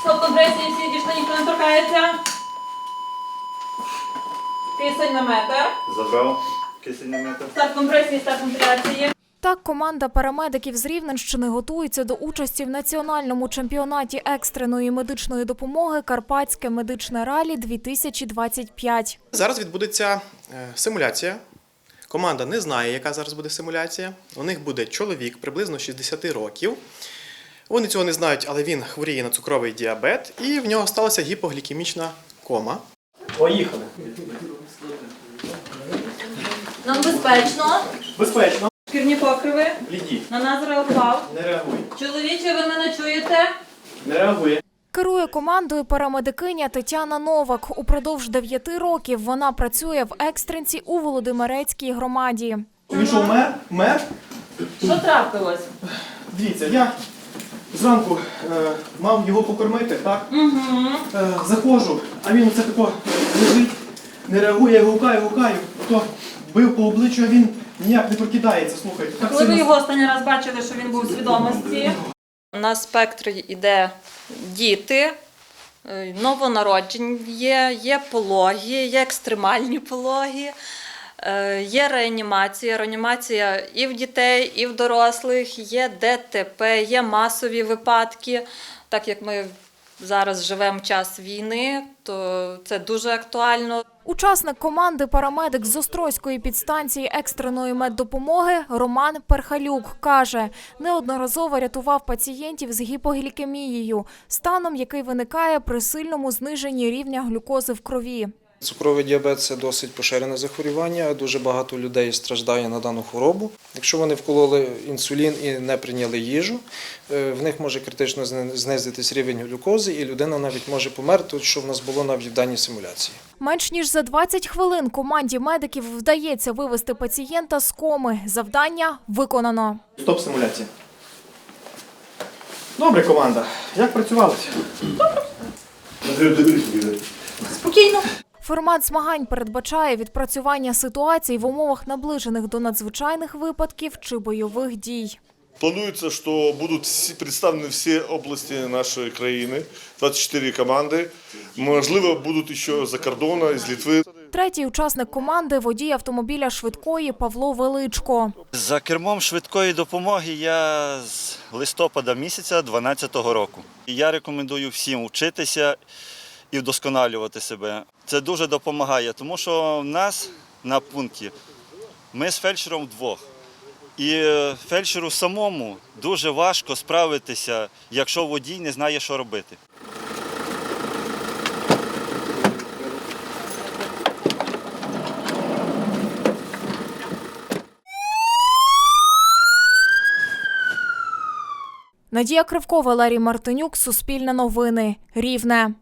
Стоп компресії всі дійшли, ніхто не торкається. Кисень на метр. Забрав кисень на метр. Старт компресії, старт вентиляції. Так, команда парамедиків з Рівненщини готується до участі в національному чемпіонаті екстреної медичної допомоги Карпатське медичне ралі 2025. Зараз відбудеться е, симуляція. Команда не знає, яка зараз буде симуляція. У них буде чоловік приблизно 60 років. Вони цього не знають, але він хворіє на цукровий діабет, і в нього сталася гіпоглікемічна кома. Поїхали. Нам безпечно. Безпечно. Шкірні покриви. Ліді. На нас реагував. Не реагує. Чоловіче, ви мене чуєте? Не реагує. Керує командою парамедикиня Тетяна Новак. Упродовж 9 років вона працює в екстренці у Володимирецькій громаді. Він що, мер? Мер? Що трапилось? Дивіться, я зранку е, мав його покормити, так? Угу. Е, заходжу, а він оце тако лежить, не реагує, я гукаю, гукаю. То бив по обличчю, а він ніяк не прокидається, слухайте. Так Коли ви сильно- його останній раз бачили, що він був у свідомості? На спектрі йде діти, е, новонароджені є, є пологі, є екстремальні пологі, є реанімація. Реанімація і в дітей, і в дорослих, є ДТП, є масові випадки. Так як ми зараз живемо час війни, то це дуже актуально. Учасник команди парамедик з Острозької підстанції екстреної меддопомоги Роман Перхалюк каже, неодноразово рятував пацієнтів з гіпоглікемією, станом який виникає при сильному зниженні рівня глюкози в крові. Цукровий діабет це досить поширене захворювання. Дуже багато людей страждає на дану хворобу. Якщо вони вкололи інсулін і не прийняли їжу, е, в них може критично знизитись рівень глюкози, і людина навіть може померти, що в нас було навіть в даній симуляції. Менш ніж за 20 хвилин команді медиків вдається вивести пацієнта з коми. Завдання виконано. Стоп симуляція. Добре, команда. Як працювалося? Спокійно. Формат змагань передбачає відпрацювання ситуацій в умовах наближених до надзвичайних випадків чи бойових дій. Планується, що будуть всі представлені всі області нашої країни, 24 команди. Можливо, будуть ще за кордону, з Литви. Третій учасник команди водій автомобіля швидкої Павло Величко. За кермом швидкої допомоги я з листопада місяця 2012 року. І я рекомендую всім вчитися і вдосконалювати себе. Це дуже допомагає, тому що в нас на пункті ми з фельдшером вдвох. І фельдшеру самому дуже важко справитися, якщо водій не знає, що робити. Надія Кривкова, Валерій Мартинюк, Суспільне новини, Рівне.